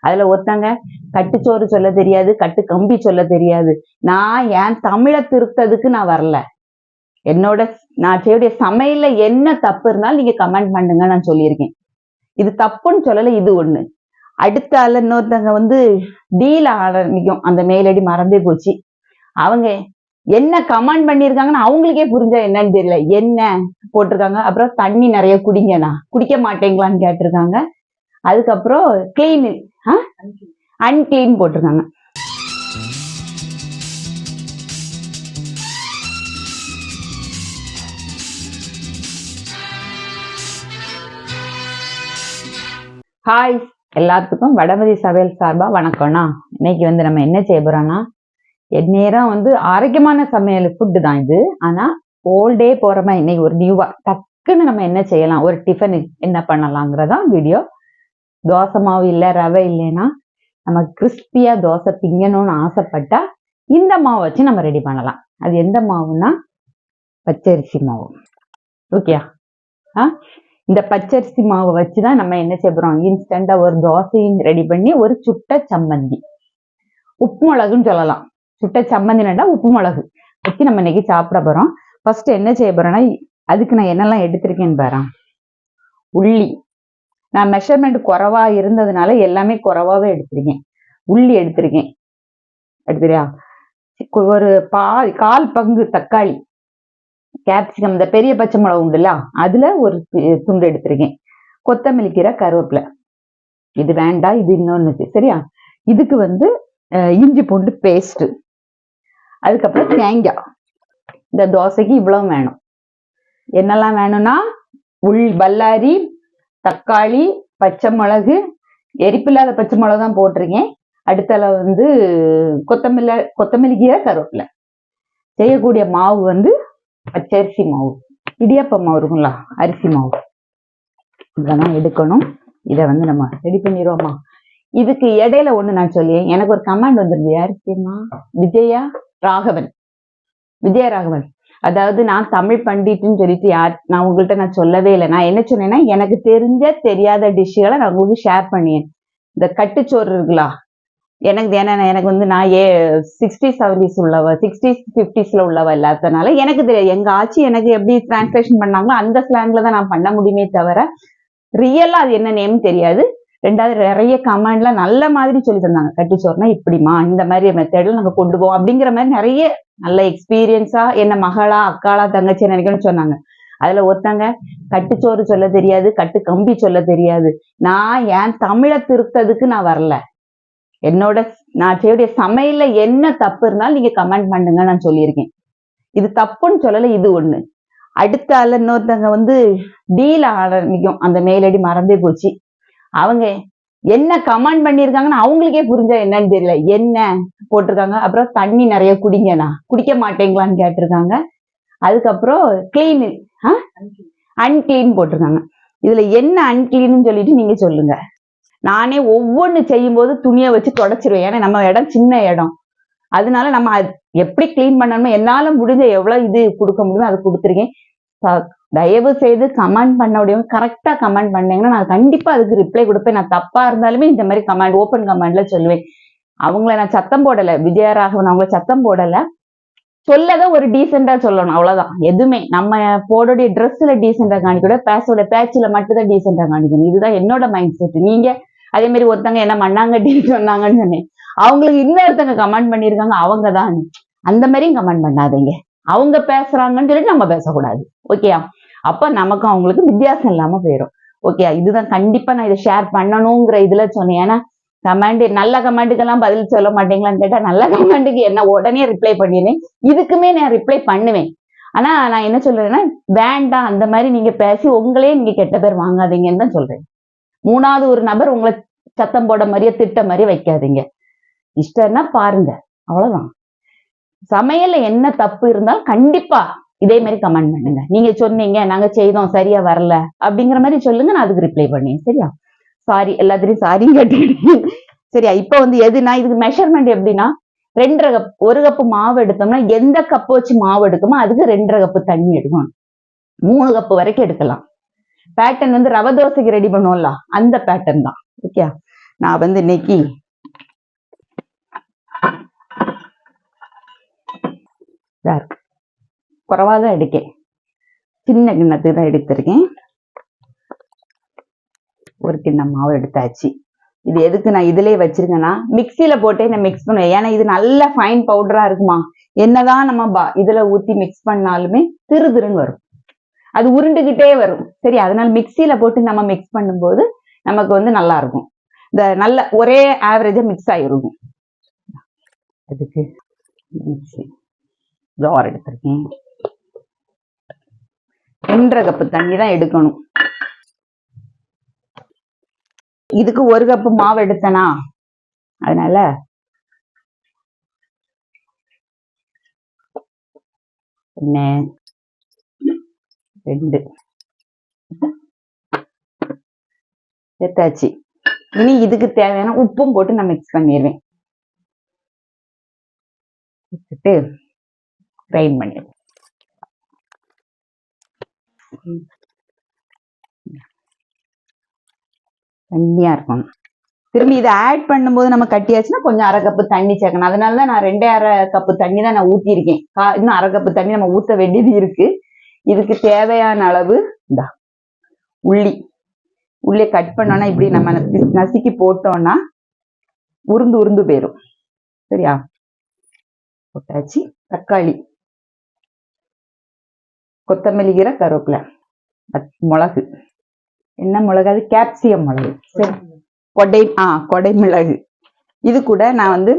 அதுல ஒருத்தங்க கட்டுச்சோறு சொல்ல தெரியாது கட்டு கம்பி சொல்ல தெரியாது. நான் என் தமிழை திருத்ததுக்கு நான் வரல. என்னோட நான் செய்யக்கூடிய சமையல்ல என்ன தப்பு இருந்தாலும் நீங்க கமெண்ட் பண்ணுங்க நான் சொல்லியிருக்கேன். இது தப்புன்னு சொல்லல இது ஒண்ணு. அடுத்த ஆள் இன்னொருத்தங்க வந்து டீல் ஆரம்பிக்கும் அந்த மேலடி மறந்தே போச்சு. அவங்க என்ன கமெண்ட் பண்ணியிருக்காங்கன்னு அவங்களுக்கே புரிஞ்சா என்னன்னு தெரியல. என்ன போட்டிருக்காங்க? அப்புறம் தண்ணி நிறைய குடிங்கண்ணா. குடிக்க மாட்டேங்களான்னு கேட்டிருக்காங்க. அதுக்கப்புறம் கிளீன் அன்கிளீன் போட்டிருக்காங்க. ஹாய் எல்லாத்துக்கும் வடமதி சமையல் சார்பா வணக்கம்ண்ணா. இன்னைக்கு வந்து நம்ம என்ன செய்ய போறோம்னா நேரம் வந்து ஆரோக்கியமான சமையல் ஃபுட்டு தான் இது. ஆனால் ஓல்டே போகிறோமா இன்னைக்கு ஒரு நியூவா டக்குன்னு நம்ம என்ன செய்யலாம் ஒரு டிஃபனு என்ன பண்ணலாங்கிறதான் வீடியோ தோசை மாவு இல்லை ரவை இல்லைன்னா நம்ம கிறிஸ்பியா தோசை திங்கணும்னு ஆசைப்பட்டா இந்த மாவு வச்சு நம்ம ரெடி பண்ணலாம். அது எந்த மாவுன்னா பச்சரிசி மாவு. ஓகேயா ஆ? இந்த பச்சரிசி மாவை வச்சு தான் நம்ம என்ன செய்ய போறோம்? இன்ஸ்டண்டா ஒரு தோசையும் ரெடி பண்ணி ஒரு சுட்ட சம்மந்தி. உப்பு மிளகுன்னு சொல்லலாம். சுட்ட சம்மந்தினடா உப்பு மிளகு வச்சு நம்ம இன்னைக்கு சாப்பிட போறோம். ஃபர்ஸ்ட் என்ன செய்ய போறோம்னா அதுக்கு நான் என்னெல்லாம் எடுத்திருக்கேன்னு பாரு உள்ளி. நான் மெஷர்மெண்ட் குறவா இருந்ததுனால எல்லாமே குறவாவே எடுத்திருக்கேன். உள்ளி எடுத்திருக்கேன். எடுத்துறியா ஒரு பால் கால் பங்கு தக்காளி கேப்சிகம் இந்த பெரிய பச்சை மிளகு உண்டுல்ல அதுல ஒரு துண்டு எடுத்திருக்கேன். கொத்தமல்லி கீரை கருவேப்பிலை. இது வேண்டாம் இது இன்னொன்னு சரியா? இதுக்கு வந்து இஞ்சி பூண்டு பேஸ்ட் அதுக்கப்புறம் தேங்காய் இந்த தோசைக்கு இவ்வளவு வேணும். என்னெல்லாம் வேணும்னா உள் பல்லாரி தக்காளி பச்சை மிளகு எரிப்பில்லாத பச்சை மிளகு தான் போட்டிருக்கேன். அடுத்தல வந்து கொத்தமல்லி கொத்தமல்லி கீரை கருவேப்பிலை. செய்யக்கூடிய மாவு வந்து பச்சரிசி மாவு. இடியாப்ப மாவு இருக்குங்களா அரிசி மாவு. இதெல்லாம் எடுக்கணும். இதை வந்து நம்ம ரெடி பண்ணிடுவோமா? இதுக்கு இடையில ஒண்ணு நான் சொல்லி எனக்கு ஒரு கமாண்ட் வந்திருந்தது யாரு தெரியுமா? விஜயா ராகவன். விஜய ராகவன். அதாவது நான் தமிழ் பண்டிட்டுன்னு சொல்லிட்டு யார் நான் உங்கள்கிட்ட நான் சொல்லவே இல்லை. நான் என்ன சொன்னேன்னா எனக்கு தெரிஞ்ச தெரியாத டிஷ்ஷுகளை நான் உங்களுக்கு ஷேர் பண்ணியேன். இந்த கட்டுச்சோறு இருக்குங்களா எனக்கு ஏன்னா எனக்கு வந்து நான் ஏ சிக்ஸ்டி செவன்டிஸ் உள்ளவ சிக்ஸ்டிஸ் ஃபிஃப்டிஸ்ல உள்ளவ இல்லாததுனால எனக்கு தெரியாது எங்க ஆச்சு எனக்கு எப்படி டிரான்ஸ்லேஷன் பண்ணாங்களோ அந்த ஸ்லாங்ல தான் நான் பண்ண முடியுமே தவிர ரியலா அது என்ன நேம் தெரியாது. ரெண்டாவது நிறைய கமெண்ட்ல நல்ல மாதிரி சொல்லி தந்தாங்க. கட்டுச்சோறுனா இப்படிமா இந்த மாதிரி மெத்தடில் நாங்க கொண்டு போவோம் அப்படிங்கிற மாதிரி நிறைய நல்ல எக்ஸ்பீரியன்ஸா என்ன மகளா அக்காளா தங்கச்சி நினைக்கணும்னு சொன்னாங்க. அதுல ஒருத்தங்க கட்டுச்சோறு சொல்ல தெரியாது கட்டு கம்பி சொல்ல தெரியாது. நான் ஏன் தமிழை திருத்ததுக்கு நான் வரல. என்னோட நான் செய்யக்கூடிய சமையல்ல என்ன தப்பு இருந்தாலும் நீங்க கமெண்ட் பண்ணுங்க நான் சொல்லியிருக்கேன். இது தப்புன்னு சொல்லல இது ஒண்ணு. அடுத்த ஆள் இன்னொருத்தவங்க வந்து டீல் ஆரம்பிக்கும். அந்த மேலடி மறந்தே போச்சு. அவங்க என்ன கமெண்ட் பண்ணியிருக்காங்கன்னு அவங்களுக்கே புரிஞ்சா என்னன்னு தெரியல. என்ன போட்டிருக்காங்க? அப்புறம் தண்ணி நிறைய குடிங்கண்ணா. குடிக்க மாட்டேங்களான்னு கேட்டிருக்காங்க. அதுக்கப்புறம் கிளீன் அன்கிளீன் போட்டிருக்காங்க. இதுல என்ன அன்கிளீன்னு சொல்லிட்டு நீங்க சொல்லுங்க. நானே ஒவ்வொன்று செய்யும்போது துணியை வச்சு தொடச்சிருவேன். ஏன்னா நம்ம இடம் சின்ன இடம். அதனால நம்ம அது எப்படி கிளீன் பண்ணணுமோ என்னால முடிஞ்ச எவ்வளவு இது கொடுக்க முடியுமோ அதை கொடுத்துருக்கேன். தயவு செய்து கமெண்ட் பண்ண முடியும் கரெக்டா கமெண்ட் பண்ணீங்கன்னா நான் கண்டிப்பா அதுக்கு ரிப்ளை கொடுப்பேன். நான் தப்பா இருந்தாலுமே இந்த மாதிரி கமெண்ட் ஓப்பன் கமெண்ட்ல சொல்லுவேன். அவங்கள நான் சத்தம் போடல. விஜயராகவன் அவங்கள சத்தம் போடல. சொல்லத ஒரு டீசெண்டா சொல்லணும். அவ்வளவுதான். எதுவுமே. நம்ம போடோடைய ட்ரெஸ்ல டீசெண்டா காணிக்கூட பேசோட பேச்சில் மட்டும்தான் டீசெண்டா காணிக்கணும். இதுதான் என்னோட மைண்ட் செட் நீங்க அதே மாதிரி ஒருத்தங்க என்ன மண்ணாங்கட்டின்னு சொன்னாங்கன்னு சொன்னேன். அவங்களுக்கு இன்னொருத்தங்க கமெண்ட் பண்ணியிருக்காங்க. அவங்க தான் அந்த மாதிரியும் கமெண்ட் பண்ணாதீங்க. அவங்க பேசுறாங்கன்னு சொல்லிட்டு நம்ம பேசக்கூடாது. ஓகேயா அப்ப நமக்கும் அவங்களுக்கு வித்தியாசம் இல்லாம போயிடும் ஓகே இதுதான் கண்டிப்பா நான் இதை ஷேர் பண்ணணுங்கிற இதுல சொன்னேன். ஏன்னா கமெண்ட் நல்ல கமெண்ட்டுக்கெல்லாம் பதில் சொல்ல மாட்டீங்களான்னு கேட்டா நல்ல கமெண்ட்டுக்கு என்ன உடனே ரிப்ளை பண்ணிடுவேன் இதுக்குமே நான் ரிப்ளை பண்ணுவேன். ஆனா நான் என்ன சொல்றேன்னா வேண்டாம் அந்த மாதிரி நீங்க பேசி உங்களே நீங்க கெட்ட பேர் வாங்காதீங்கன்னு தான் சொல்றேன். மூணாவது ஒரு நபர் உங்களை சத்தம் போட மாதிரியே திட்ட மாதிரி வைக்காதீங்க. இஷ்டம்னா பாருங்க. அவ்வளவுதான். சமையல்ல என்ன தப்பு இருந்தாலும் கண்டிப்பா இதே மாதிரி கமெண்ட் பண்ணுங்க. நீங்க சொன்னீங்க நாங்க செய்தோம் சரியா வரல. அப்படிங்கிற மாதிரி சொல்லுங்க நான் அதுக்கு ரிப்ளை பண்ணேன் சரியா? சாரி எல்லாத்துலயும் சாரியும் கேட்டுக்கிட்டேன் சரியா? இப்போ வந்து எதுனா இதுக்கு மெஷர்மெண்ட் எப்படின்னா ரெண்டரை கப் ஒரு கப்பு மாவு எடுத்தோம்னா எந்த கப்பு வச்சு மாவு எடுக்குமோ அதுக்கு ரெண்டரை கப்பு தண்ணி எடுக்கணும். மூணு கப்பு வரைக்கும் எடுக்கலாம். பேட்டர்ன் வந்து ரவை தோசைக்கு ரெடி பண்ணுவோம்ல அந்த பேட்டர்ன் தான். ஓகே? நான் வந்து இன்னைக்கு இதா இருக்கு. குறைவா தான் எடுக்கேன். சின்ன கிண்ணத்துக்கு தான் எடுத்திருக்கேன். ஒரு கிண்ணம் மாவு எடுத்தாச்சு. இது எதுக்கு நான் இதுலயே வச்சிருக்கேன்னா மிக்சியில போட்டே நான் மிக்ஸ் பண்ணுவேன். ஏன்னா இது நல்ல ஃபைன் பவுடரா இருக்குமா? என்னதான் நம்ம பா- இதுல ஊத்தி மிக்ஸ் பண்ணாலுமே திரு திருன்னு வரும். அது உருண்டுகிட்டே வரும். சரி அதனால மிக்சியில போட்டு நம்ம மிக்ஸ் பண்ணும்போது நமக்கு வந்து நல்லா இருக்கும் இந்த நல்ல ஒரே ஆவரேஜா மிக்ஸ் ஆகிருக்கும் அதுக்கு மிக்ஸி ஜார் எடுத்திருக்கேன். ரெண்டரை கப்பு தண்ணி தான் எடுக்கணும். இதுக்கு ஒரு கப்பு மாவு எடுத்தனா? அதனால என்ன? ரெண்டு. எடுத்தாச்சு இனி இதுக்கு தேவையான உப்பும் போட்டு நான் மிக்ஸ் பண்ணிடுவேன் வச்சுட்டு கிரைண்ட் பண்ணிடுவேன் தண்ணியா இருக்கும். திரும்பி இதை ஆட் பண்ணும்போது நம்ம கட்டியாச்சுன்னா கொஞ்சம் அரை கப்பு தண்ணி சேர்க்கணும். அதனால தான் நான் ரெண்டே அரை கப்பு தண்ணி தான் நான் ஊற்றியிருக்கேன் கா இன்னும் அரை கப்பு தண்ணி நம்ம ஊற்ற வேண்டியது இருக்கு. இதுக்கு தேவையான அளவு இந்தா உள்ளி. உள்ளியை கட் பண்ணோம்னா இப்படி நம்ம நசி- நசுக்கி போட்டோம்னா உருந்து உருந்து போயிடும் சரியா? போட்டாச்சு. தக்காளி. கொத்தமல்லி கீரை கருவேப்பிலை. மிளகு. என்ன மிளகு? அது கேப்சியம் மிளகு. சரி. கொடை ஆ கொடை மிளகு. இது கூட நான் வந்து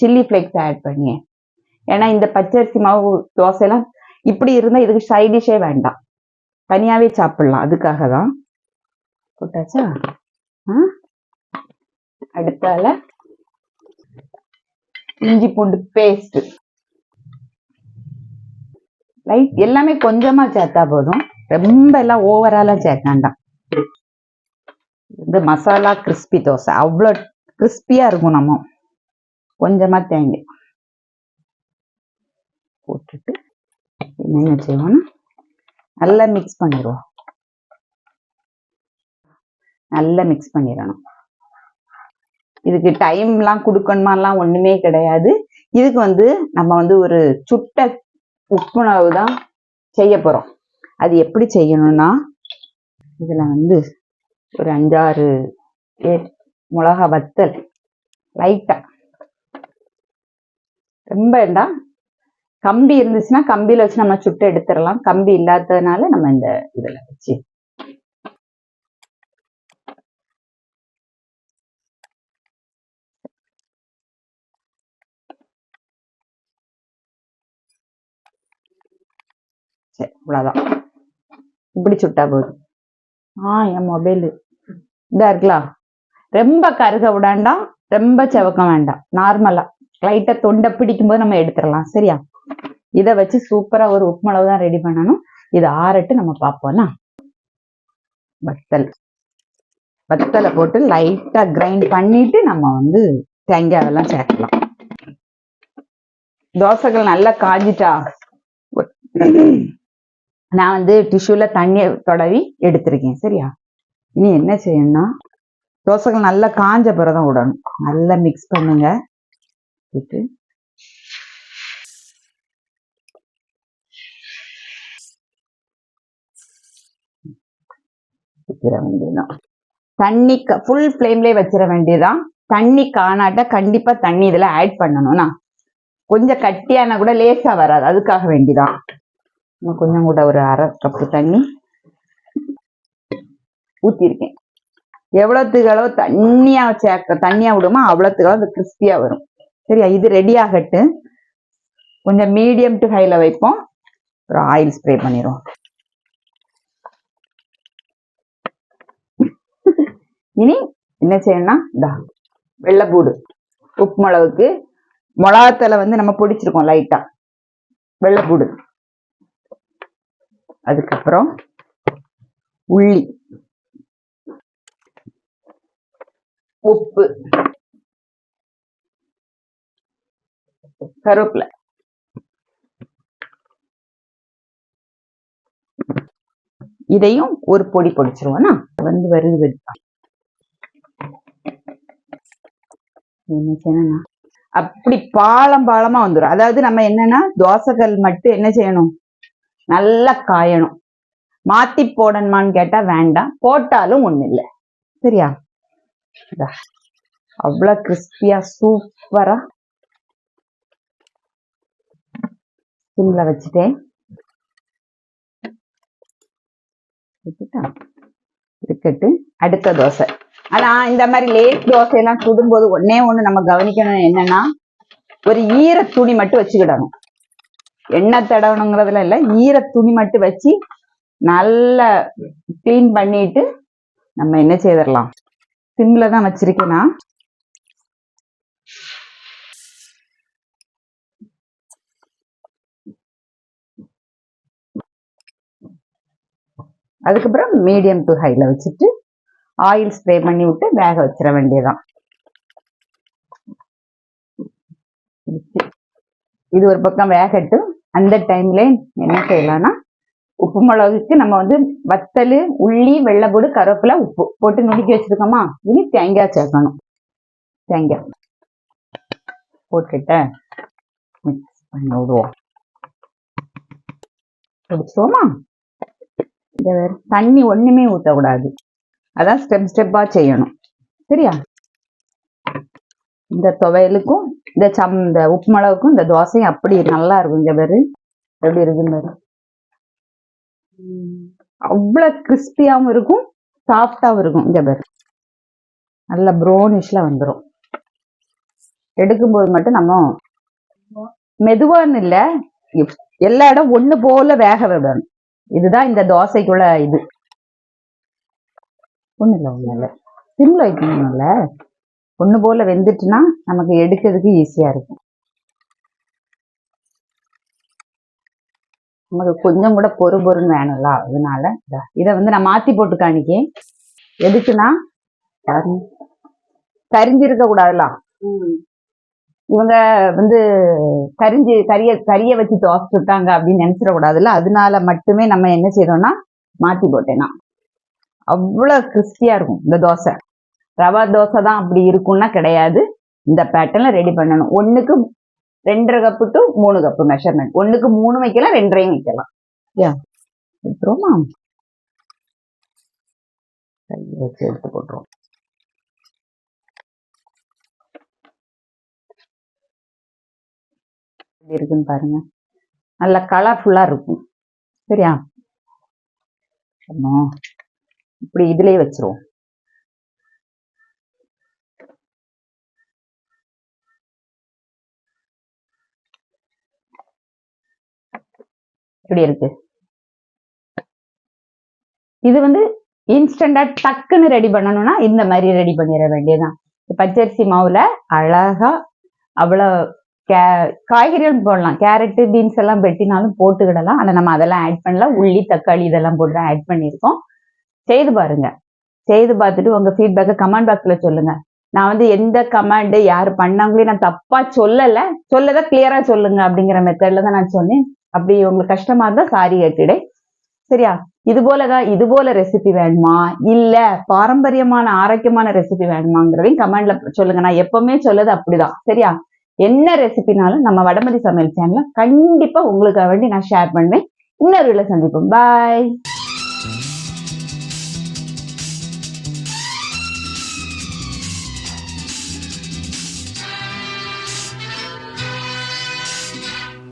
சில்லி ஃப்ளேக்ஸ் ஆட் பண்ணியேன் ஏன்னா இந்த பச்சரிசி மாவு தோசைலாம் இப்படி இருந்தால் இதுக்கு சைடிஷே வேண்டாம். தனியாகவே சாப்பிடலாம். அதுக்காக தான். போட்டாச்சா? ஆ? அடுத்தால இஞ்சி பூண்டு பேஸ்ட் லைட் எல்லாமே கொஞ்சமாக சேர்த்தா போதும். ரொம்ப எல்லாம் ஓவராலாம் சேர்க்க வேண்டாம். இந்த மசாலா கிறிஸ்பி தோசை. அவ்வளோ கிறிஸ்பியா இருக்கும் நம்ம. கொஞ்சமா தேங்காய் போட்டுட்டு என்ன செய்வோம்னா நல்லா மிக்ஸ் பண்ணிடுவோம். நல்லா மிக்ஸ் பண்ணிடணும். இதுக்கு டைம்லாம் கொடுக்கணுமாலாம் ஒண்ணுமே கிடையாது. இதுக்கு வந்து நம்ம வந்து ஒரு சுட்ட உப்புணவு தான் செய்ய போறோம். அது எப்படி செய்யணும்னா இதில் வந்து ஒரு அஞ்சாறு ஏ- மிளகா வத்தல் லைட்டா ரொம்ப வேண்டாம் கம்பி இருந்துச்சுன்னா கம்பியில வச்சு நம்ம சுட்டு எடுத்துடலாம். கம்பி இல்லாததுனால நம்ம இந்த இதில் வச்சு. சரி அவ்வளோதான் இப்படி சுட்டா போதும். ஆ என் மொபைல். இதா இருக்கலாம் ரொம்ப கருக விடாண்டாம் ரொம்ப செவக்க வேண்டாம். நார்மலா. லைட்டா தொண்டை பிடிக்கும் போது நம்ம எடுத்துடலாம். சரியா? இதை வச்சு சூப்பரா ஒரு உப்புமளவு தான் ரெடி பண்ணணும். இது ஆறட்டு நம்ம பார்ப்போம்னா வத்தல். வத்தலை போட்டு லைட்டா கிரைண்ட் பண்ணிட்டு நம்ம வந்து தேங்காய் எல்லாம் சேர்க்கலாம். தோசைகள் நல்லா காஞ்சிட்டா நான் வந்து டிஷ்யூல தண்ணியை தொடவி எடுத்திருக்கேன் சரியா? இனி என்ன செய்யணும்னா தோசைகள் நல்லா காஞ்ச பிறதான் விடணும். நல்லா மிக்ஸ் பண்ணுங்க. விட்டு. வைக்கிற வேண்டியதுதான். தண்ணி ஃபுல் ஃப்ளேம்லேயே வச்சிட வேண்டியதுதான். தண்ணி காணாட்ட கண்டிப்பாக தண்ணி இதில் ஆட் பண்ணணும்னா கொஞ்சம் கட்டியான கூட லேசாக வராது அதுக்காக வேண்டிதான் இன்னும் கொஞ்சம் கூட ஒரு அரை கப்பு தண்ணி ஊற்றிருக்கேன் எவ்வளோத்துக்கு அளவு தண்ணியாக சேர்க்க தண்ணியாக விடுமோ அவ்வளவுத்துக்கு அளவு அது கிறிஸ்பியா வரும். சரியா? இது ரெடி ஆகட்டு. கொஞ்சம் மீடியம் டு ஹைல வைப்போம். ஒரு ஆயில் ஸ்ப்ரே பண்ணிடுவோம். இனி என்ன செய்யணும்னா இதா வெள்ளைப்பூடு உப்பு மிளகுக்கு மிளகாத்தலை வந்து நம்ம பிடிச்சிருக்கோம் லைட்டாக வெள்ளைப்பூடு அதுக்கப்புறம் உள்ளி உப்பு. கருவேப்பிலை. இதையும் ஒரு பொடி பொடிச்சிருவோம்னா வந்து வருது வருது. என்ன அப்படி பாலம் பாலமா வந்துடும் அதாவது நம்ம என்னன்னா தோசைகள் மட்டும் என்ன செய்யணும்? நல்லா காயணும். மாத்தி போடணுமான்னு கேட்டா வேண்டாம். போட்டாலும் ஒண்ணு இல்லை சரியா அவ்வளோ அவ்வளவு கிறிஸ்பியா சூப்பரா. சிம்ல வச்சுட்டேன். இருக்கட்டு. அடுத்த தோசை. ஆனா இந்த மாதிரி லேட் தோசை எல்லாம் சுடும்போது ஒன்னே ஒண்ணு நம்ம கவனிக்கணும் என்னன்னா ஒரு ஈர துணி மட்டும் வச்சுக்கிடணும். எண்ணெய் தடவணுங்கிறதுல இல்லை ஈர துணி மட்டும் வச்சு நல்லா க்ளீன் பண்ணிட்டு நம்ம என்ன செய்திடலாம்? சிம்ல தான் வச்சிருக்கேனா அதுக்கப்புறம் மீடியம் டு ஹையில் வச்சுட்டு ஆயில் ஸ்ப்ரே பண்ணி விட்டு வேக வச்சிட வேண்டியதுதான். இது ஒரு பக்கம் வேகட்டும். அந்த டைம்ல என்ன செய்யலாம்னா உப்பு மிளகுக்கு நம்ம வந்து வத்தல் உள்ளி வெள்ளைப்பூடு கருவேப்பிலை உப்பு போட்டு நுணுக்கி வச்சிருக்கோமா? இனி தேங்காய் சேர்க்கணும். தேங்காய் போட்டுக்கிட்ட மிக்ஸ் பண்ணி விடுவோம். பிடிச்சிருவோமா இந்த வேற தண்ணி ஒண்ணுமே ஊற்றக்கூடாது அதான் ஸ்டெப் ஸ்டெப்பா செய்யணும். சரியா? இந்த துவையலுக்கும் இந்த சம் இந்த உப்பு மிளகுக்கும் இந்த தோசையும் அப்படி நல்லா இருக்கும் இங்க எப்படி இருக்கு பாரு. அவ்வளோ கிறிஸ்பியாகவும் இருக்கும் சாஃப்டாகவும் இருக்கும் இங்கே பேர். நல்ல ப்ரௌனிஷ்ல வந்துடும் எடுக்கும்போது மட்டும் நம்ம மெதுவான்னு இல்லை இப்- எல்லா இடம் ஒன்று போல வேக விடணும். இதுதான் இந்த தோசைக்குள்ள இது. ஒன்றும் இல்லை ஒன்றும் இல்லை. சிம்ல வைக்கணும்ல. ஒண்ணு போல வெந்துட்டுனா நமக்கு எடுக்கிறதுக்கு ஈஸியா இருக்கும். நமக்கு கொஞ்சம் கூட பொறு பொறுன்னு வேணும்ல அதனால இதா. வந்து நான் மாத்தி போட்டு காணிக்கேன் எதுக்குன்னா. கரிஞ்சிருக்க கூடாதுல. இவங்க வந்து கரிஞ்சு கரிய கரிய வச்சு தோசை சுட்டாங்க அப்படின்னு நினைச்சிட கூடாதுல்ல அதனால மட்டுமே நம்ம என்ன செய்யறோம்னா மாத்தி போட்டேன்னா. அவ்வளவு கிறிஸ்பியா இருக்கும் இந்த தோசை. ரவா தோசை தான் அப்படி இருக்கும்னா கிடையாது. இந்த பேட்டர்ன்ல ரெடி பண்ணணும். ஒண்ணுக்கு ரெண்டரை கப்பு டு மூணு கப்பு மெஷர்மெண்ட் ஒண்ணுக்கு மூணு வைக்கலாம் ரெண்டரையும் வைக்கலாம். யா எடுத்துருவோமா? கையை வச்சு எடுத்து போட்டுருவோம். எப்படி இருக்குன்னு பாருங்க. நல்ல கலர்ஃபுல்லா இருக்கும். சரியா? இப்படி இதுலயே வச்சிருவோம். இப்படி இருக்கு? இது வந்து இன்ஸ்டண்டா டக்குன்னு ரெடி பண்ணணும்னா இந்த மாதிரி ரெடி பண்ணிட வேண்டியதுதான். பச்சரிசி மாவுல அழகா அவ்வளவு கே- காய்கறிகள் போடலாம். கேரட்டு பீன்ஸ் எல்லாம் வெட்டினாலும் போட்டுக்கிடலாம். ஆனால் நம்ம அதெல்லாம் ஆட் பண்ணல உள்ளி தக்காளி இதெல்லாம் போட்டு தான் ஆட் பண்ணியிருக்கோம். செய்து பாருங்க. செய்து பார்த்துட்டு உங்க ஃபீட்பேக்கை கமெண்ட் பாக்ஸில் சொல்லுங்க. நான் வந்து எந்த கமெண்ட் யார் பண்ணாங்களே நான் தப்பா சொல்லல. சொல்லதை கிளியரா சொல்லுங்க அப்படிங்கிற மெத்தடில் தான் நான் சொன்னேன். அப்படி உங்களுக்கு கஷ்டமா இருந்தா சாரி கேட்டுடே. சரியா? இது போலதான் இது போல ரெசிபி வேணுமா? இல்ல பாரம்பரியமான ஆரோக்கியமான ரெசிபி வேணுமாங்கிறதையும் கமெண்ட்ல சொல்லுங்க. நான் எப்பவுமே சொல்லது அப்படிதான். சரியா? என்ன ரெசிபினாலும் நம்ம வடமதி சமையல் சேனல்ல கண்டிப்பா உங்களுக்காக வேண்டி நான் ஷேர் பண்ணுவேன் இன்னொரு சந்திப்போம். பாய்